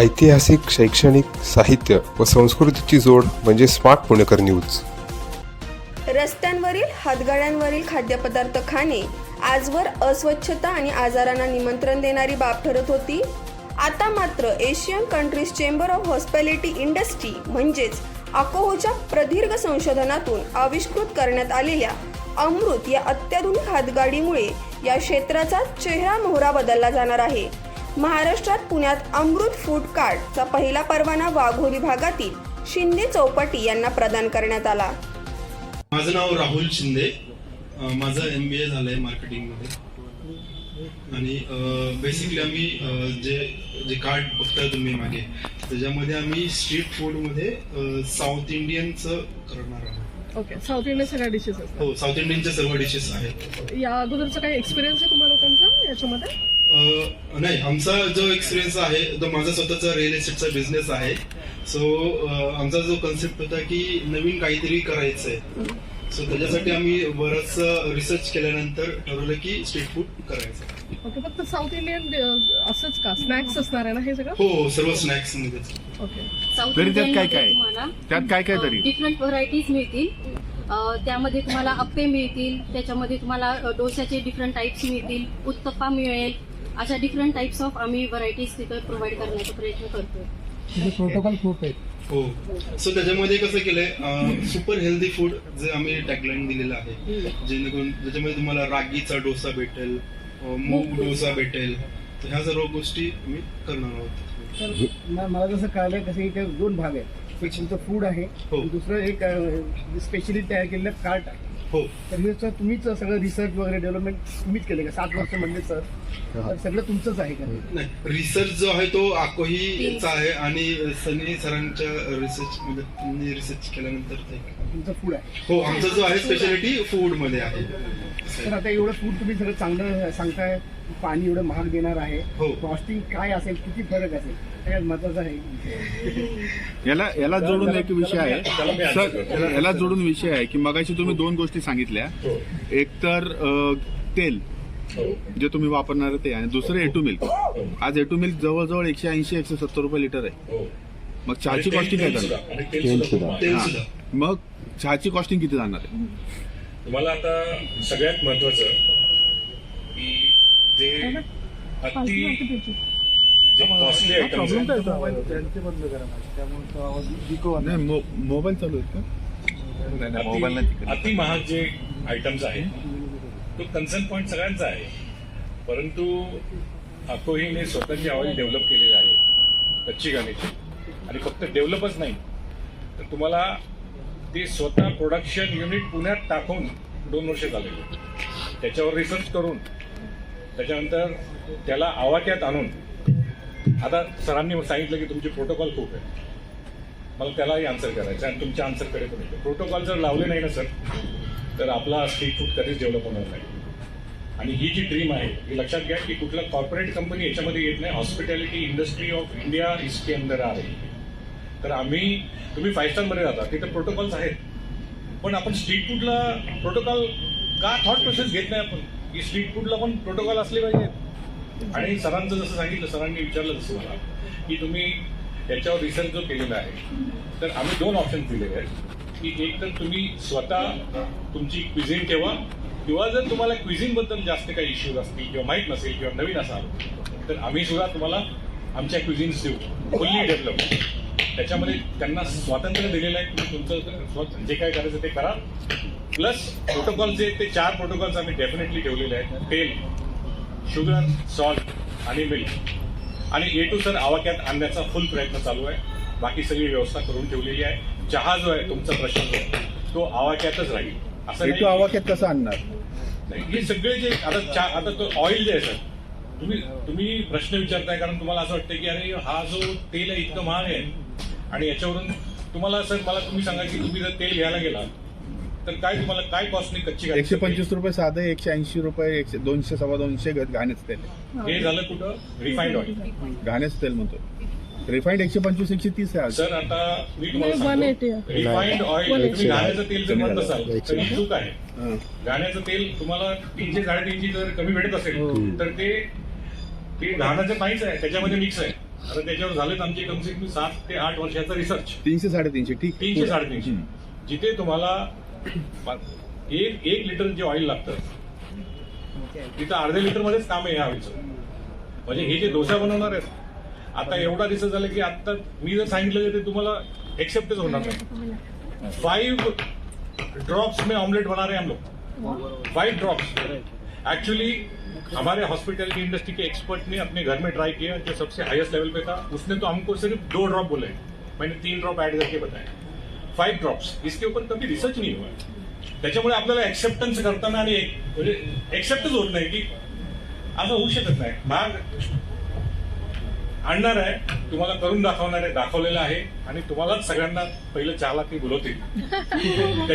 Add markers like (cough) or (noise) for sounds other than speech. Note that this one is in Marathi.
ऐतिहासिक शैक्षणिक साहित्य व संस्कृतीची जोड म्हणजे स्मार्ट पुणेकर न्यूज. रस्त्यांवरील हातगाड्यांवरील खाद्यपदार्थ खाणे आजवर अस्वच्छता आणि आजारांना निमंत्रण देणारी बाब ठरत होती. आता मात्र Asian countries chamber of hospitality industry म्हणजेच अकोहोच्या प्रदीर्घ संशोधनातून आविष्कृत करण्यात आलेल्या अमृत या अत्याधुनिक हातगाडीमुळे या क्षेत्राचा चेहरा मोहरा बदलला जाणार आहे. महाराष्ट्रात पुण्यात अमृत फूड कार्टचा पहिला परवाना वाघोली भागातील शिंदे चौपाटी यांना प्रदान करण्यात आला. माझं नाव राहुल शिंदे. अं, माझं एम बी ए झालंय मार्केटिंगमध्ये. आणि बेसिकली आम्ही जे जे कार्ड बघताय तुम्ही मागे त्याच्यामध्ये आम्ही स्ट्रीट फूडमध्ये साऊथ इंडियनचं करणार आहोत. ओके साऊथ इंडियन सगळ्या डिशेस हो साऊथ इंडियनच्या सर्व डिशेस आहेत. या अगोदरचा काही एक्सपिरियन्स आहे तुम्हाला लोकांचा याच्यामध्ये? नाही आमचा जो एक्सपिरियन्स आहे तो माझा स्वतःचा रिअल एस्टेटचा बिझनेस आहे. सो आमचा जो कन्सेप्ट होता की नवीन काहीतरी करायचं आहे. सो त्याच्यासाठी आम्ही बराच रिसर्च केल्यानंतर ठरवलं की स्ट्रीट फूड करायचं ओके फक्त साऊथ इंडियन असंच का? स्नॅक्स असणार आहे ना हे सगळं? हो हो सर्व स्नॅक्स मध्येच. ओके साऊथ तरी त्यात काय काय? तुम्हाला त्यात काय काय तरी? डिफरंट व्हरायटीज मिळतील. अ, त्यामध्ये तुम्हाला अप्पे मिळतील त्याच्यामध्ये तुम्हाला डोस्याचे डिफरंट टाईप्स मिळतील उत्तप्पा मिळेल अशा डिफरंट टाईप्स ऑफ आम्ही व्हरायटीज तिथं प्रोव्हाइड करण्याचा प्रयत्न करतोय. प्रोटोकॉल खूप आहेत. हो. सो त्याच्यामध्ये कसं केलंय सुपर हेल्दी फूड जे आम्ही टॅगलाईन दिलेलं आहे जेणेकरून त्याच्यामध्ये तुम्हाला रागीचा डोसा भेटेल मूग डोसा भेटेल. तर ह्या सर्व गोष्टी आम्ही करणार आहोत. मला जसं कळलंय कसं की ते दोन भाग आहेत. एक तुमचं फूड आहे हो. आणि दुसरं एक स्पेशली तयार केलेलं कार्ट आहे. हो. तर हे सर तुम्हीच सगळं रिसर्च वगैरे डेव्हलपमेंट तुम्हीच केलं का? सात वर्ष म्हणले सर. तर सगळं तुमचंच आहे का? नाही रिसर्च जो आहे तो आकोहीचा आहे आणि सनी सरांच्या रिसर्च मध्ये त्यांनी रिसर्च केल्यानंतर ते तुमचं फूड आहे. हो आमचा जो आहे स्पेशालिटी फूडमध्ये आहे. तर आता एवढं फूड तुम्ही सगळं चांगलं सांगताय पाणी एवढं महाग देणार आहे. हो. कॉस्टिंग काय असेल किती फरक असेल सगळ्यात महत्वाचं आहे. याला याला जोडून एक विषय आहे. सर याला जोडून विषय आहे की मगाशी तुम्ही दोन गोष्टी सांगितल्या. एक तर अ, तेल जे तुम्ही वापरणार ते आणि दुसरं एटू मिल्क आज एटू मिल्क जवळजवळ एकशे ऐंशी एकशे सत्तर रुपये लिटर आहे. मग चहाची कॉस्टिंग काय जाणार? तेल हा. सुद्धा. मग चहाची कॉस्टिंग किती जाणार आहे? तुम्हाला आता सगळ्यात महत्वाचं की जे अति जे कॉस्टली आयटम्स मोबाईल चालू आहेत का? अति- अति महाग जे आयटम्स आहेत तो कन्सर्न पॉईंट सगळ्यांचा आहे. परंतु अकोहीने स्वतःची ऑइल डेव्हलप केलेली आहे. कच्ची घाणीची आणि फक्त डेव्हलपच नाही. तर तुम्हाला ते स्वतः प्रोडक्शन युनिट पुण्यात टाकून दोन वर्ष झालेले त्याच्यावर रिसर्च करून त्याच्यानंतर त्याला आवाक्यात आणून आता सरांनी सांगितलं की तुमचे प्रोटोकॉल खूप आहे. मला त्यालाही आन्सर करायचं आणि तुमच्या आन्सरकडे पण येतो. प्रोटोकॉल जर लावले नाही ना सर तर आपला स्ट्रीट फूड कधीच डेव्हलप होणार नाही. आणि ही जी ड्रीम आहे ही लक्षात घ्या की कुठला कॉर्पोरेट कंपनी याच्यामध्ये येत नाही. हॉस्पिटॅलिटी इंडस्ट्री ऑफ इंडिया इसके अंदर आहे. तर आम्ही तुम्ही फाईव्ह स्टारमध्ये जाता तिथे प्रोटोकॉल्स आहेत. पण आपण स्ट्रीट फूडला प्रोटोकॉल का थॉट प्रोसेस घेत नाही आपण? की स्ट्रीट फूडला पण प्रोटोकॉल असले पाहिजेत. आणि सरांचं जसं सांगितलं सरांनी विचारलं जसं मला की तुम्ही याच्यावर रिसर्च जो केलेला आहे तर आम्ही दोन ऑप्शन दिलेले आहेत. की एक तर तुम्ही स्वतः तुमची क्विझिन ठेवा किंवा जर तुम्हाला क्विझिनबद्दल जास्त काही इश्यूज असतील किंवा माहीत नसेल किंवा नवीन असाल तर आम्ही सुद्धा तुम्हाला आमच्या क्विझिन्स देऊ फुल्ली डेव्हलप त्याच्यामध्ये त्यांना स्वातंत्र्य दिलेलं आहे. तुम्ही तुमचं जे काय करायचं ते करा. प्लस प्रोटोकॉल जे ते चार प्रोटोकॉल्स आम्ही डेफिनेटली ठेवलेले आहेत. तेल शुगर सॉल्ट आणि मिल्क आणि ए टू सर आवाक्यात आणण्याचा फुल प्रयत्न चालू आहे. बाकी सगळी व्यवस्था करून ठेवलेली आहे. चहा जो आहे तुमचा प्रश्न जो आहे तो आवाक्यातच राहील. असं आवाक्यात कसं आणणार? नाही, हे सगळे जे आता चहा आता तो ऑइल जे आहे सर तुम्ही तुम्ही प्रश्न विचारताय कारण तुम्हाला असं वाटतं की अरे हा जो तेल आहे इतकं महाग आहे. आणि याच्यावरून तुम्हाला सर मला तुम्ही सांगा की तुम्ही जर तेल घ्यायला गेला तर काय तुम्हाला काय कॉस्टने कच्ची घालायची? एकशे पंचवीस रुपये साधं एकशे ऐंशी रुपये एकशे दोनशे सव्वा दोनशे घ- घाण्याचं तेल आहे. हे. झालं कुठं? रिफाईंड ऑइल घाण्याचं तेल म्हणतो. रिफाईंड एकशे पंचवीस एकशे तीस आहे आज. सर आता मी तुम्हाला नाही, 180 सांगतो आहे. रिफाईंड ऑइल तुम्ही घाण्याचं तेल जर म्हणत असाल तर ही चूक आहे. हं. घाण्याचं तेल तुम्हाला तीनशे साडेतीनशे जर कमी भेटत असेल तर ते ते घाण्याचं नाहीच आहे त्याच्यामध्ये मिक्स आहे. आता त्याच्यावर झालेत आमचे कमसे कमी सात ते आठ वर्षाचा रिसर्च तीनशे साडेतीनशे ठीक. तीनशे साडेतीनशे. जिथे तुम्हाला एक एक लिटर जे ऑइल लागतं तिथं अर्ध्या लिटर मध्येच काम आहे ऑइलचं म्हणजे हे जे डोसा बनवणार आहेत आता एवढा रिसर्च झाला की आता मी जर सांगितलं ते तुम्हाला एक्सेप्टच होणार नाही. फाईव्ह ड्रॉप्स में ऑमलेट बना रहे हैं हम लोग फाइव ड्रॉप्स एक्चुअली हमारे हॉस्पिटल की इंडस्ट्री के एक्सपर्ट ने अपने घर में ट्राई किया जो सबसे हाईएस्ट लेवल पे था उसने तो हमको सिर्फ दो ड्रॉप बोले। मैंने तीन ड्रॉप ऐड करके बताया फाइव ड्रॉप्स इसके ऊपर कभी रिसर्च नहीं हुआ। त्याच्यामुळे आपल्याला एक्सेप्टन्स करताना आणि एक म्हणजे एक्सेप्टच होत नाही की असं होऊ शकत नाही. भाग आणणार आहे. तुम्हाला करून दाखवणार आहे. दाखवलेलं आहे. आणि तुम्हालाच सगळ्यांना पहिलं चहाला ते बोलवतील. (laughs)